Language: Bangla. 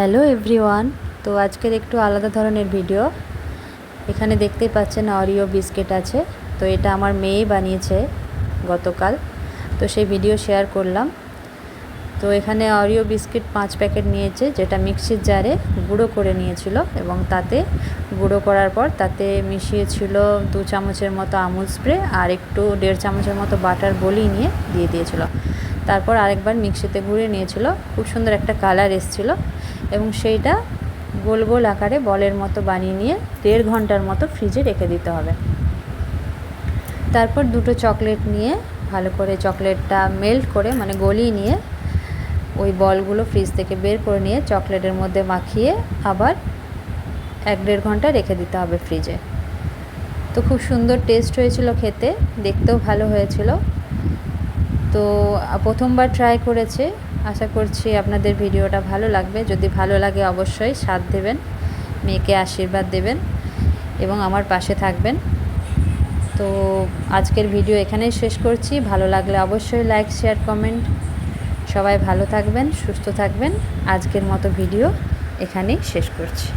হ্যালো এভরিওয়ান, তো আজকের একটু আলাদা ধরনের ভিডিও। এখানে দেখতেই পাচ্ছেন অরিও বিস্কিট আছে, তো এটা আমার মেয়ে বানিয়েছে গতকাল। তো সেই ভিডিও শেয়ার করলাম। তো এখানে অরিও বিস্কিট পাঁচ প্যাকেট নিয়েছে, যেটা মিক্সির জারে গুঁড়ো করে নিয়েছিল এবং তাতে গুঁড়ো করার পর তাতে মিশিয়েছিল দু চামচের মতো আমুল স্প্রে আর একটু দেড় চামচের মতো বাটার বলি নিয়ে দিয়ে দিয়েছিল। তারপর আরেকবার মিক্সিতে ঘুরে নিয়েছিল, খুব সুন্দর একটা কালার এসেছিল এবং সেইটা গোল গোল আকারে বলের মতো বানিয়ে নিয়ে দেড় ঘণ্টার মতো ফ্রিজে রেখে দিতে হবে। তারপর দুটো চকলেট নিয়ে ভালো করে চকলেটটা মেল্ট করে মানে গলিয়ে নিয়ে ওই বলগুলো ফ্রিজ থেকে বের করে নিয়ে চকলেটের মধ্যে মাখিয়ে আবার এক দেড় ঘণ্টা রেখে দিতে হবে ফ্রিজে তো খুব সুন্দর টেস্ট হয়েছিল খেতে, দেখতেও ভালো হয়েছিল। তো প্রথমবার ট্রাই করেছে, আশা করছি আপনাদের ভিডিওটা ভালো লাগবে। যদি ভালো লাগে অবশ্যই সাথ দেবেন, মেয়েকে আশীর্বাদ দেবেন এবং আমার পাশে থাকবেন। তো আজকের ভিডিও এখানেই শেষ করছি। ভালো লাগলে অবশ্যই লাইক শেয়ার কমেন্ট সবাই ভালো থাকবেন সুস্থ থাকবেন। আজকের মতো ভিডিও এখানেই শেষ করছি।